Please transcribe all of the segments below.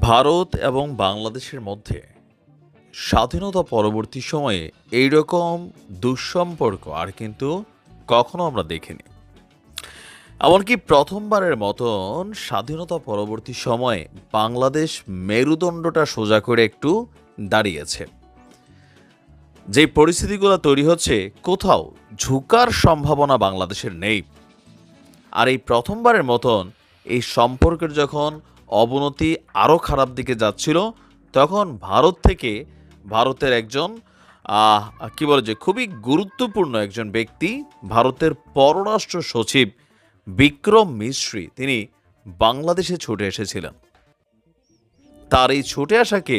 ভারত এবং বাংলাদেশের মধ্যে স্বাধীনতা পরবর্তী সময়ে এই রকম দুঃসম্পর্ক আর কিন্তু কখনো আমরা দেখিনি। এমনকি প্রথমবারের মতন স্বাধীনতা পরবর্তী সময়ে বাংলাদেশ মেরুদণ্ডটা সোজা করে একটু দাঁড়িয়েছে। যে পরিস্থিতিগুলো তৈরি হচ্ছে, কোথাও ঝুঁকার সম্ভাবনা বাংলাদেশের নেই। আর এই প্রথমবারের মতন এই সম্পর্কের যখন অবনতি আরও খারাপ দিকে যাচ্ছিল, তখন ভারত থেকে ভারতের একজন কি বলে যে, খুবই গুরুত্বপূর্ণ একজন ব্যক্তি, ভারতের পররাষ্ট্র সচিব বিক্রম মিশ্রি, তিনি বাংলাদেশে ছুটে এসেছিলেন। তার এই ছুটে আসাকে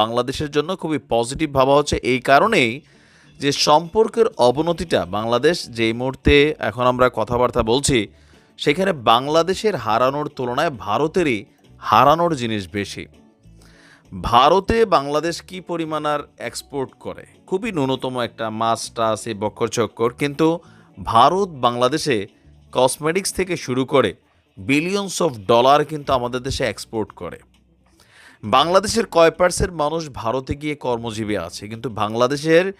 বাংলাদেশের জন্য খুবই পজিটিভ ভাবা হচ্ছে, এই কারণেই যে সম্পর্কের অবনতিটা বাংলাদেশ যেই মুহূর্তে এখন আমরা কথাবার্তা বলছি, সেখানে বাংলাদেশের হারানোর তুলনায় ভারতেরই হারানোর জিনিস বেশি। ভারতে বাংলাদেশ কি পরিমাণ আর এক্সপোর্ট করে? খুবই ন্যূনতম একটা মাছ, টাছ, এই বক্কর চক্কর। কিন্তু ভারত বাংলাদেশে কসমেটিক্স থেকে শুরু করে বিলিয়নস অফ ডলার কিন্তু আমাদের দেশে এক্সপোর্ট করে। বাংলাদেশের কয় পার্সেন্ট মানুষ ভারতে গিয়ে কর্মজীবী আছে? কিন্তু বাংলাদেশের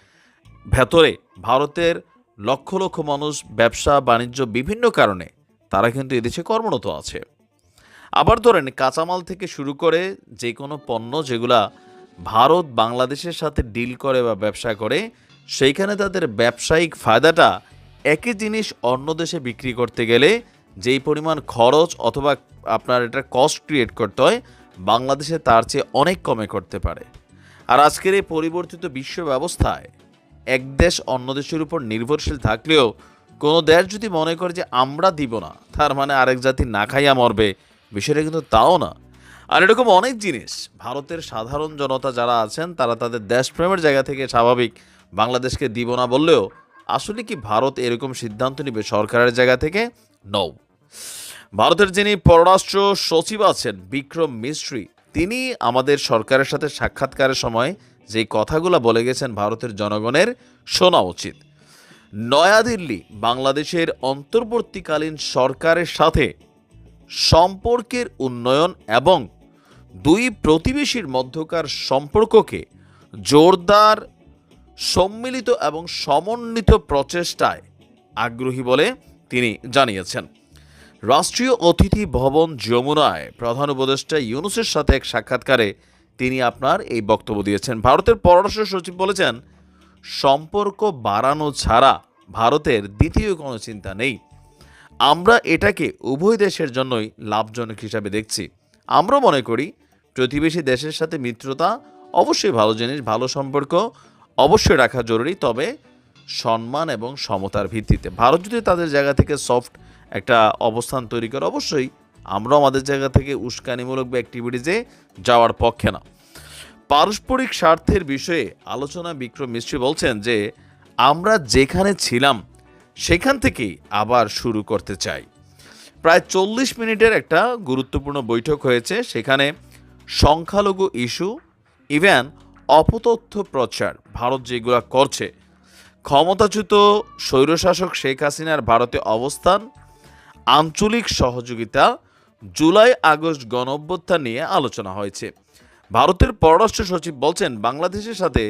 ভেতরে ভারতের লক্ষ লক্ষ মানুষ ব্যবসা, বাণিজ্য বিভিন্ন কারণে তারা কিন্তু এদেশে কর্মরত আছে। আবার ধরেন কাঁচামাল থেকে শুরু করে যে কোনো পণ্য যেগুলা ভারত বাংলাদেশের সাথে ডিল করে বা ব্যবসা করে, সেইখানে তাদের ব্যবসায়িক ফায়দাটা একই জিনিস অন্য দেশে বিক্রি করতে গেলে যেই পরিমাণ খরচ অথবা আপনার এটা কস্ট ক্রিয়েট করতে হয়, বাংলাদেশে তার চেয়ে অনেক কমে করতে পারে। আর আজকের এই পরিবর্তিত বিশ্ব ব্যবস্থায় এক দেশ অন্য দেশের উপর নির্ভরশীল থাকলেও কোনো দেশ যদি মনে করে যে আমরা দিব না, তার মানে আরেক জাতি না খাইয়া মরবে বিষয়টা কিন্তু তাও না। আর এরকম অনেক জিনিস, ভারতের সাধারণ জনতা যারা আছেন, তারা তাদের দেশপ্রেমের জায়গা থেকে স্বাভাবিক বাংলাদেশকে দিব না বললেও, আসলে কি ভারত এরকম সিদ্ধান্ত নেবে সরকারের জায়গা থেকে? নও ভারতের যিনি পররাষ্ট্র সচিব আছেন, বিক্রম মিস্ত্রি, তিনি আমাদের সরকারের সাথে সাক্ষাৎকারের সময় যে কথাগুলো বলে গেছেন ভারতের জনগণের, শোনা উচিত। নয়াদিল্লি, বাংলাদেশের অন্তর্বর্তীকালীন সরকারের সাথে সম্পর্কের উন্নয়ন এবং দুই প্রতিবেশীর মধ্যকার সম্পর্ককে জোরদার, সম্মিলিত এবং সমন্বিত প্রচেষ্টায় আগ্রহী বলে তিনি জানিয়েছেন। রাষ্ট্রীয় অতিথি ভবন যমুনায় প্রধান উপদেষ্টা ইউনুসের সাথে এক সাক্ষাৎকারে তিনি আপনার এই বক্তব্য দিয়েছেন। ভারতের পররাষ্ট্র সচিব বলেছেন, সম্পর্ক বাড়ানো ছাড়া ভারতের দ্বিতীয় কোনো চিন্তা নেই। আমরা এটাকে উভয় দেশের জন্যই লাভজনক হিসাবে দেখছি। আমরা মনে করি প্রতিবেশী দেশের সাথে মিত্রতা অবশ্যই ভালো জিনিস, ভালো সম্পর্ক অবশ্যই রাখা জরুরি, তবে সম্মান এবং সমতার ভিত্তিতে। ভারত যদি তাদের জায়গা থেকে সফট একটা অবস্থান তৈরি করে, অবশ্যই আমরা আমাদের জায়গা থেকে উস্কানিমূলক বা অ্যাক্টিভিটিসে যাওয়ার পক্ষে না। পারস্পরিক স্বার্থের বিষয়ে আলোচনা বিক্রম মিশ্রী বলছেন যে, আমরা যেখানে ছিলাম সেখান থেকেই আবার শুরু করতে চাই। প্রায় চল্লিশ মিনিটের একটা গুরুত্বপূর্ণ বৈঠক হয়েছে, সেখানে সংখ্যালঘু ইস্যু, ইভেন অপতথ্য প্রচার, ভারত যেগুলো করছে। ক্ষমতাচ্যুত স্বৈরশাসক শেখ হাসিনার ভারতে অবস্থান, আঞ্চলিক সহযোগিতা, জুলাই আগস্ট গণঅভ্যুত্থান নিয়ে আলোচনা হয়েছে। ভারতের পররাষ্ট্র সচিব বলছেন, বাংলাদেশের সাথে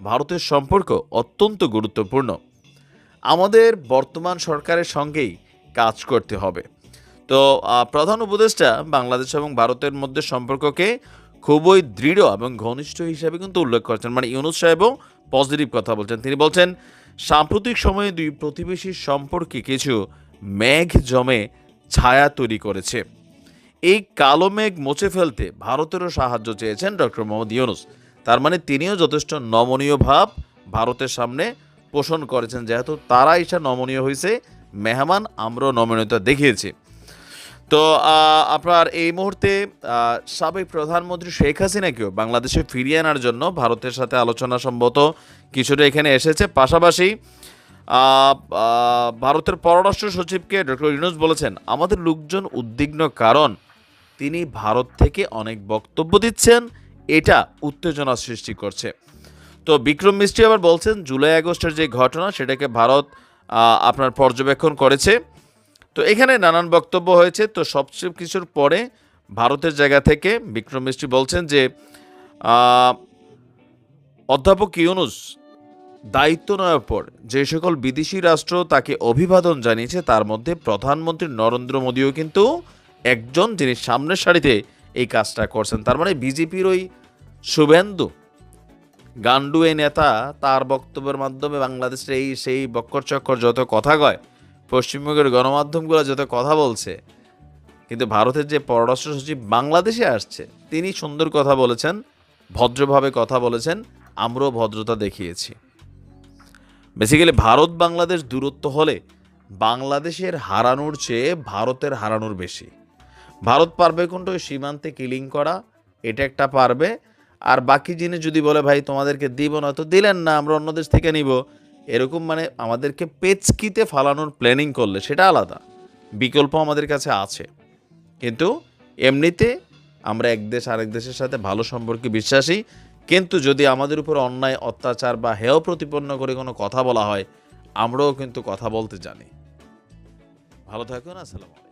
ভারতের সম্পর্ক অত্যন্ত গুরুত্বপূর্ণ। আমাদের বর্তমান সরকারের সঙ্গেই কাজ করতে হবে। তো প্রধান উপদেষ্টা বাংলাদেশ এবং ভারতের মধ্যে সম্পর্ককে খুবই দৃঢ় এবং ঘনিষ্ঠ হিসাবে কিন্তু উল্লেখ করেছেন। মানে ইউনুস সাহেবও পজিটিভ কথা বলছেন। তিনি বলছেন, সাম্প্রতিক সময়ে দুই প্রতিবেশীর সম্পর্কে কিছু মেঘ জমে ছায়া তৈরি করেছে। এই কালো মেঘ মুছে ফেলতে ভারতেরও সাহায্য চেয়েছেন ডক্টর মোহাম্মদ ইউনুস। তার মানে তিনিও যথেষ্ট নমনীয় ভাব ভারতের সামনে পোষণ করেছেন, যেহেতু তারা এসে নমনীয় হয়েছে। মেহমান আমরাও নমনীয়তা দেখিয়েছি। তো আপনার এই মুহূর্তে সাবেক প্রধানমন্ত্রী শেখ হাসিনাকেও বাংলাদেশে ফিরিয়ে আনার জন্য ভারতের সাথে আলোচনা সম্ভবত কিছুটা এখানে এসেছে। পাশাপাশি ভারতের পররাষ্ট্র সচিবকে ডক্টর ইউনুস বলেছেন, আমাদের লোকজন উদ্বিগ্ন কারণ তিনি ভারত থেকে অনেক বক্তব্য দিচ্ছেন। এটা উত্তেজনা সৃষ্টি করছে। তো বিক্রম মিস্ত্রি আবার বলছেন, জুলাই আগস্টের যে ঘটনা সেটাকে ভারত আপনার পর্যবেক্ষণ করেছে। তো এখানে নানান বক্তব্য হয়েছে। তো সবচেয়ে কিছুর পরে ভারতের জায়গা থেকে বিক্রম মিস্ত্রি বলছেন যে অধ্যাপক ইউনুস দায়িত্ব নেওয়ার পর যে সকল বিদেশি রাষ্ট্র তাকে অভিবাদন জানিয়েছে, তার মধ্যে প্রধানমন্ত্রী নরেন্দ্র মোদীও কিন্তু একজন যিনি সামনের সারিতে এই কাজটা করছেন। তার মানে বিজেপির ওই শুভেন্দু গান্ডু এই নেতা তার বক্তব্যের মাধ্যমে বাংলাদেশের এই সেই বক্কর চক্কর যত কথা কয়, পশ্চিমবঙ্গের গণমাধ্যমগুলো যত কথা বলছে, কিন্তু ভারতের যে পররাষ্ট্র সচিব বাংলাদেশে আসছে, তিনি সুন্দর কথা বলেছেন, ভদ্রভাবে কথা বলেছেন, আমরাও ভদ্রতা দেখিয়েছি। বেসিক্যালি ভারত বাংলাদেশ দূরত্ব হলে বাংলাদেশের হারানোর চেয়ে ভারতের হারানোর বেশি। ভারত পারবে কোনটা? সীমান্তে কিলিং করা, এটা একটা পারবে। আর বাকি জিনিস যদি বলে, ভাই, তোমাদেরকে দিব না, তো দিলেন না, আমরা অন্য দেশ থেকে নিব। এরকম মানে আমাদেরকে পেচকিতে ফালানোর প্ল্যানিং করলে সেটা আলাদা। বিকল্প আমাদের কাছে আছে। কিন্তু এমনিতে আমরা এক দেশ আরেক দেশের সাথে ভালো সম্পর্কে বিশ্বাসী। কিন্তু যদি আমাদের উপর অন্যায়, অত্যাচার বা হেয় প্রতিপন্ন করে কোনো কথা বলা হয়, আমরাও কিন্তু কথা বলতে জানি। ভালো থাকুন, আসসালামু